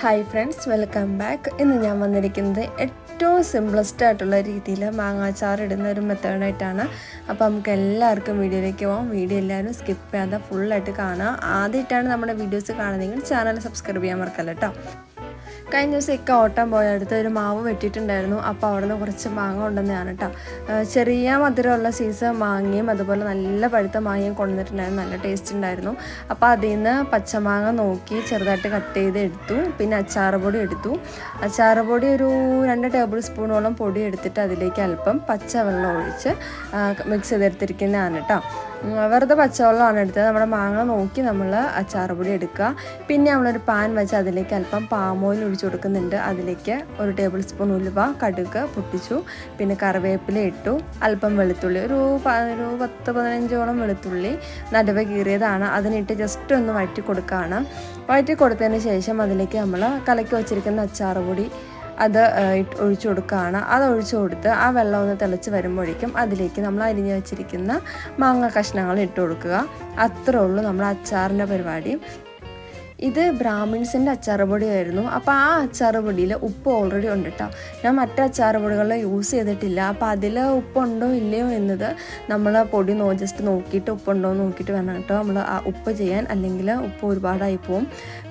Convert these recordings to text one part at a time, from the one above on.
Hi friends welcome back ഇന്ന് ഞാൻ വന്നിരിക്കുന്നത് ഏറ്റവും സിംപ്ലസ്റ്റ് ആയിട്ടുള്ള രീതിയിൽ മാങ്ങാച്ചാർ ഇടുന്ന ഒരു മെത്തേഡായിട്ടാണ് അപ്പോൾ നമുക്ക് എല്ലാവർക്കും വീഡിയോയിലേക്ക് പോകാം വീഡിയോ എല്ലാവരും സ്കിപ്പ് ചെയ്യാതെ ഫുള്ളായിട്ട് കാണാം. ആദ്യമായിട്ടാണ് നമ്മുടെ വീഡിയോസ് കാണുന്നതെങ്കിൽ ചാനൽ സബ്സ്ക്രൈബ് ചെയ്യാൻ മറക്കല്ല കേട്ടോ കഴിഞ്ഞ ദിവസം ഇക്ക ഓട്ടം പോയ. അടുത്ത് ഒരു മാവ് വെട്ടിയിട്ടുണ്ടായിരുന്നു. അപ്പോൾ അവിടെ നിന്ന് കുറച്ച് മാങ്ങ കൊണ്ടുവന്നതാണ് കേട്ടോ ചെറിയ മധുരമുള്ള സീസൺ മാങ്ങയും അതുപോലെ നല്ല പഴുത്ത മാങ്ങയും കൊണ്ടുവന്നിട്ടുണ്ടായിരുന്നു. നല്ല ടേസ്റ്റ് ഉണ്ടായിരുന്നു. അപ്പോൾ അതിൽ നിന്ന് പച്ചമാങ്ങ നോക്കി ചെറുതായിട്ട് കട്ട് ചെയ്ത് എടുത്തു. പിന്നെ അച്ചാറ് പൊടി എടുത്തു. അച്ചാറ് പൊടി ഒരു രണ്ട് ടേബിൾ സ്പൂണോളം പൊടി എടുത്തിട്ട് അതിലേക്ക് അല്പം പച്ചവെള്ളം ഒഴിച്ച് മിക്സ് ചെയ്തെടുത്തിരിക്കുന്നതാണ് കേട്ടോ വെറുതെ പച്ചവെള്ളമാണ് എടുത്തത്. നമ്മുടെ മാങ്ങ നോക്കി നമ്മൾ അച്ചാറ് പൊടി എടുക്കുക. പിന്നെ നമ്മളൊരു പാൻ വെച്ച് അതിലേക്ക് അല്പം പാമോയിൽ ഓയിൽ ഒഴിച്ചു കൊടുക്കുന്നുണ്ട്. അതിലേക്ക് ഒരു ടേബിൾ സ്പൂൺ ഉലുവ കടുക് പൊട്ടിച്ചു. പിന്നെ കറിവേപ്പില ഇട്ടു. അല്പം വെളുത്തുള്ളി ഒരു ഒരു പത്ത് പതിനഞ്ചോളം വെളുത്തുള്ളി നടുവ കീറിയതാണ്. അതിനിട്ട് ജസ്റ്റ് ഒന്ന് വഴറ്റി കൊടുക്കുകയാണ് വഴറ്റി കൊടുത്തതിന് ശേഷം അതിലേക്ക് നമ്മൾ കലക്കി വച്ചിരിക്കുന്ന അച്ചാറ് പൊടി അത് ഒഴിച്ചു കൊടുക്കുകയാണ് അത് ഒഴിച്ചു കൊടുത്ത് ആ വെള്ളം ഒന്ന് തിളച്ച് വരുമ്പോഴേക്കും അതിലേക്ക് നമ്മൾ അരിഞ്ഞു വെച്ചിരിക്കുന്ന മാങ്ങ കഷ്ണങ്ങൾ ഇട്ട് കൊടുക്കുക. അത്രേ ഉള്ളൂ നമ്മൾ അച്ചാറിന്റെ പരിപാടി. ഇത് ബ്രാഹ്മിൺസിന്റെ അച്ചാറ് പൊടിയായിരുന്നു അപ്പോൾ ആ അച്ചാറുപൊടിയിൽ ഉപ്പ് ഓൾറെഡി ഉണ്ട് കേട്ടോ ഞാൻ മറ്റേ പൊടികൾ യൂസ് ചെയ്തിട്ടില്ല. അപ്പോൾ അതിൽ ഉപ്പുണ്ടോ ഇല്ലയോ എന്നത് നമ്മൾ പൊടി നോ ജസ്റ്റ് നോക്കിയിട്ട് ഉപ്പുണ്ടോ എന്ന് നോക്കിയിട്ട് വേണം കേട്ടോ നമ്മൾ ഉപ്പ് ചെയ്യാൻ. അല്ലെങ്കിൽ ഉപ്പ് ഒരുപാടായി പോവും.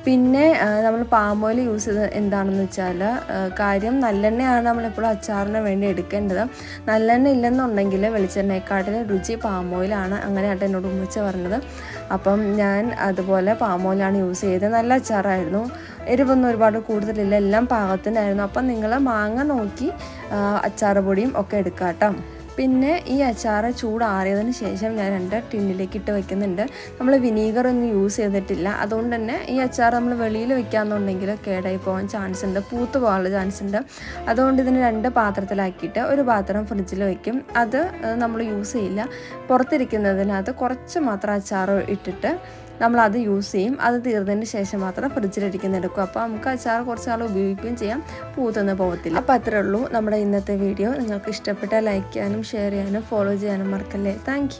പിന്നെ നമ്മൾ പാം ഓയിൽ യൂസ് ചെയ്ത് എന്താണെന്ന് വെച്ചാൽ കാര്യം നല്ലെണ്ണയാണ് നമ്മളെപ്പോഴും അച്ചാറിന് വേണ്ടി എടുക്കേണ്ടത്. നല്ലെണ്ണ ഇല്ലെന്നുണ്ടെങ്കിൽ വെളിച്ചെണ്ണയെക്കാട്ടിലും രുചി പാം ഓയിലാണ് അങ്ങനെയായിട്ട് എന്നോട് ഉമ്മച്ച പറഞ്ഞത്. അപ്പം ഞാൻ അതുപോലെ പാം ഓയിലാണ് യൂസ് ചെയ്തത്. നല്ല അച്ചാറായിരുന്നു. എരിവൊന്നും ഒരുപാട് കൂടുതലില്ല. എല്ലാം പാകത്തിനായിരുന്നു. അപ്പം നിങ്ങൾ മാങ്ങ നോക്കി അച്ചാറ് പൊടിയും ഒക്കെ എടുക്കാം കേട്ടോ പിന്നെ ഈ അച്ചാർ ചൂടാറിയതിന് ശേഷം ഞാൻ രണ്ട് ടിന്നിലേക്ക് ഇട്ട് വെക്കുന്നുണ്ട്. നമ്മൾ വിനീഗർ ഒന്നും യൂസ് ചെയ്തിട്ടില്ല. അതുകൊണ്ട് തന്നെ ഈ അച്ചാർ നമ്മൾ വെളിയിൽ വെക്കാമെന്നുണ്ടെങ്കിൽ കേടായി പോകാൻ ചാൻസ് ഉണ്ട്. പൂത്ത് പോകാനുള്ള ചാൻസ് ഉണ്ട്. അതുകൊണ്ട് ഇതിന് രണ്ട് പാത്രത്തിലാക്കിയിട്ട് ഒരു പാത്രം ഫ്രിഡ്ജിൽ വെക്കും. അത് നമ്മൾ യൂസ് ചെയ്യില്ല. പുറത്തിരിക്കുന്നതിനകത്ത് കുറച്ച് മാത്രം അച്ചാർ ഇട്ടിട്ട് നമ്മൾ അത് യൂസ് ചെയ്യും. അത് തീർന്നതിന് ശേഷം മാത്രം ഫ്രിഡ്ജിലിരിക്കുന്ന എടുക്കും. അപ്പോൾ നമുക്ക് അച്ചാർ കുറച്ച് നാൾ ഉപയോഗിക്കുകയും ചെയ്യാം. പൂത്തൊന്നും പോകത്തില്ല. അപ്പോൾ അത്രേ ഉള്ളൂ നമ്മുടെ ഇന്നത്തെ വീഡിയോ. നിങ്ങൾക്ക് ഇഷ്ടപ്പെട്ടാൽ ലൈക്ക് ചെയ്യാനും ഷെയർ ചെയ്യാനും ഫോളോ ചെയ്യാനും മറക്കല്ലേ. താങ്ക്